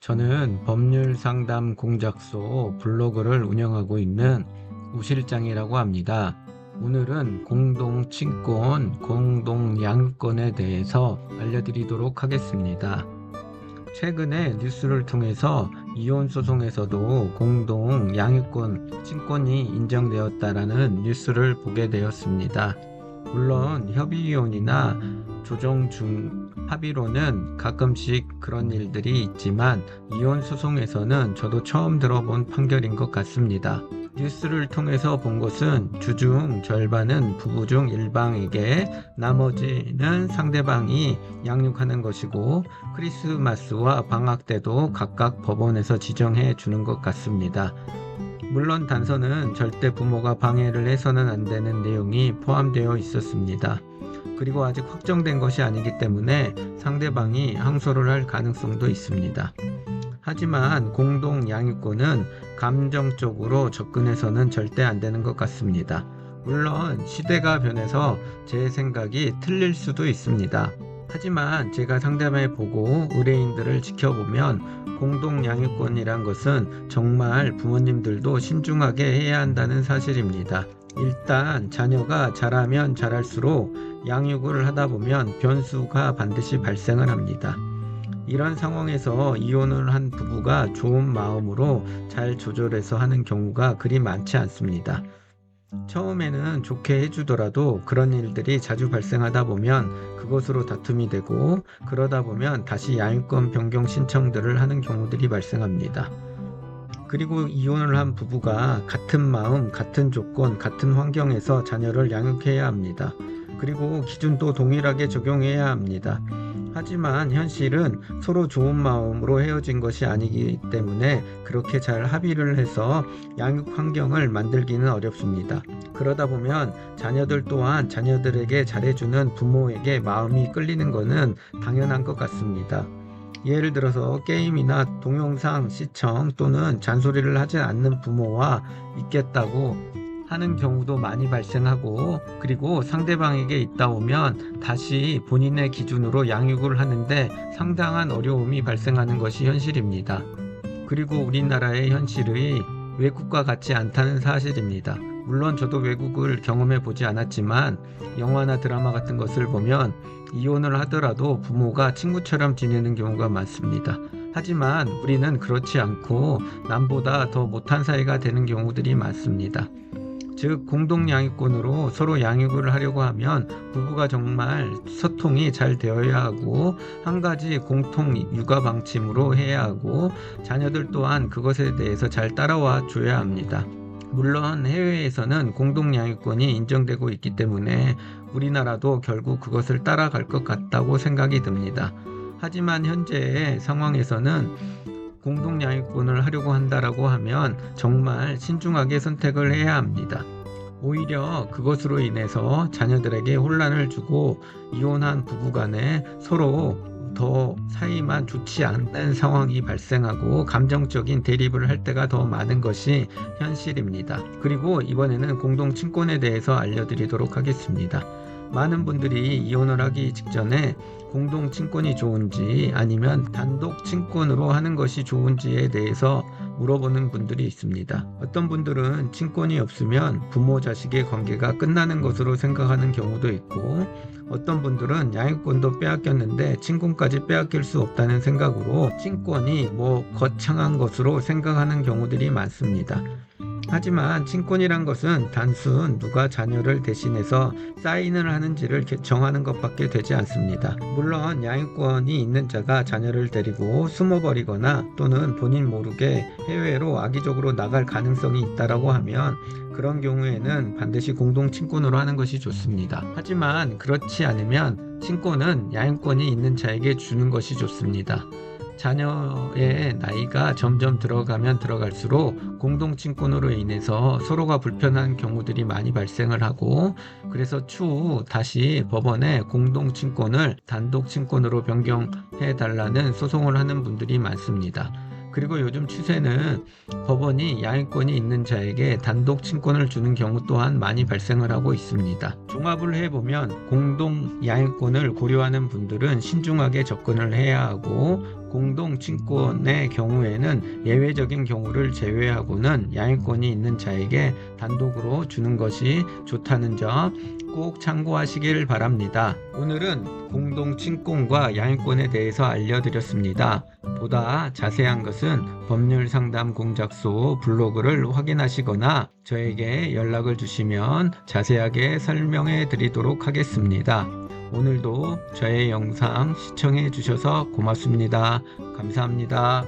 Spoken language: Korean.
저는 법률 상담 공작소 블로그를 운영하고 있는 우실장이라고 합니다. 오늘은 공동 친권, 공동 양육권에 대해서 알려드리도록 하겠습니다. 최근에 뉴스를 통해서 이혼 소송에서도 공동 양육권 친권이 인정되었다라는 뉴스를 보게 되었습니다. 물론 협의 이혼이나 조정 중 합의로는 가끔씩 그런 일들이 있지만 이혼 소송에서는 저도 처음 들어본 판결인 것 같습니다. 뉴스를 통해서 본 것은 주중 절반은 부부 중 일방에게 나머지는 상대방이 양육하는 것이고 크리스마스와 방학 때도 각각 법원에서 지정해 주는 것 같습니다. 물론 단서는 절대 부모가 방해를 해서는 안 되는 내용이 포함되어 있었습니다. 그리고 아직 확정된 것이 아니기 때문에 상대방이 항소를 할 가능성도 있습니다. 하지만 공동 양육권은 감정적으로 접근해서는 절대 안 되는 것 같습니다. 물론 시대가 변해서 제 생각이 틀릴 수도 있습니다. 하지만 제가 상담해 보고 의뢰인들을 지켜보면 공동 양육권이란 것은 정말 부모님들도 신중하게 해야 한다는 사실입니다. 일단 자녀가 자라면 자랄수록 양육을 하다 보면 변수가 반드시 발생을 합니다. 이런 상황에서 이혼을 한 부부가 좋은 마음으로 잘 조절해서 하는 경우가 그리 많지 않습니다. 처음에는 좋게 해주더라도 그런 일들이 자주 발생하다 보면 그것으로 다툼이 되고 그러다 보면 다시 양육권 변경 신청들을 하는 경우들이 발생합니다. 그리고 이혼을 한 부부가 같은 마음, 같은 조건, 같은 환경에서 자녀를 양육해야 합니다. 그리고 기준도 동일하게 적용해야 합니다. 하지만 현실은 서로 좋은 마음으로 헤어진 것이 아니기 때문에 그렇게 잘 합의를 해서 양육 환경을 만들기는 어렵습니다. 그러다 보면 자녀들 또한 자녀들에게 잘해주는 부모에게 마음이 끌리는 것은 당연한 것 같습니다. 예를 들어서 게임이나 동영상 시청 또는 잔소리를 하지 않는 부모와 있겠다고 하는 경우도 많이 발생하고 그리고 상대방에게 있다 오면 다시 본인의 기준으로 양육을 하는데 상당한 어려움이 발생하는 것이 현실입니다. 그리고 우리나라의 현실의 외국과 같지 않다는 사실입니다. 물론 저도 외국을 경험해 보지 않았지만 영화나 드라마 같은 것을 보면 이혼을 하더라도 부모가 친구처럼 지내는 경우가 많습니다. 하지만 우리는 그렇지 않고 남보다 더 못한 사이가 되는 경우들이 많습니다. 즉 공동 양육권으로 서로 양육을 하려고 하면 부부가 정말 소통이 잘 되어야 하고 한 가지 공통 육아 방침으로 해야 하고 자녀들 또한 그것에 대해서 잘 따라와 줘야 합니다. 물론 해외에서는 공동 양육권이 인정되고 있기 때문에 우리나라도 결국 그것을 따라갈 것 같다고 생각이 듭니다. 하지만 현재의 상황에서는 공동 양육권을 하려고 한다라고 하면 정말 신중하게 선택을 해야 합니다. 오히려 그것으로 인해서 자녀들에게 혼란을 주고 이혼한 부부 간에 서로 더 사이만 좋지 않는 상황이 발생하고 감정적인 대립을 할 때가 더 많은 것이 현실입니다. 그리고 이번에는 공동 친권에 대해서 알려드리도록 하겠습니다. 많은 분들이 이혼을 하기 직전에 공동 친권이 좋은지 아니면 단독 친권으로 하는 것이 좋은지에 대해서 물어보는 분들이 있습니다. 어떤 분들은 친권이 없으면 부모 자식의 관계가 끝나는 것으로 생각하는 경우도 있고 어떤 분들은 양육권도 빼앗겼는데 친권까지 빼앗길 수 없다는 생각으로 친권이 뭐 거창한 것으로 생각하는 경우들이 많습니다. 하지만 친권이란 것은 단순 누가 자녀를 대신해서 사인을 하는지를 정하는 것밖에 되지 않습니다. 물론 양육권이 있는 자가 자녀를 데리고 숨어버리거나 또는 본인 모르게 해외로 악의적으로 나갈 가능성이 있다라고 하면 그런 경우에는 반드시 공동 친권으로 하는 것이 좋습니다. 하지만 그렇지 않으면 친권은 양육권이 있는 자에게 주는 것이 좋습니다. 자녀의 나이가 점점 들어가면 들어갈수록 공동친권으로 인해서 서로가 불편한 경우들이 많이 발생을 하고 그래서 추후 다시 법원에 공동친권을 단독친권으로 변경해 달라는 소송을 하는 분들이 많습니다. 그리고 요즘 추세는 법원이 양육권이 있는 자에게 단독 친권을 주는 경우 또한 많이 발생을 하고 있습니다. 종합을 해보면 공동 양육권을 고려하는 분들은 신중하게 접근을 해야 하고 공동 친권의 경우에는 예외적인 경우를 제외하고는 양육권이 있는 자에게 단독으로 주는 것이 좋다는 점 꼭 참고하시길 바랍니다. 오늘은 공동 친권과 양육권에 대해서 알려드렸습니다. 보다 자세한 것은 법률 상담 공작소 블로그를 확인하시거나 저에게 연락을 주시면 자세하게 설명해 드리도록 하겠습니다. 오늘도 저의 영상 시청해 주셔서 고맙습니다. 감사합니다.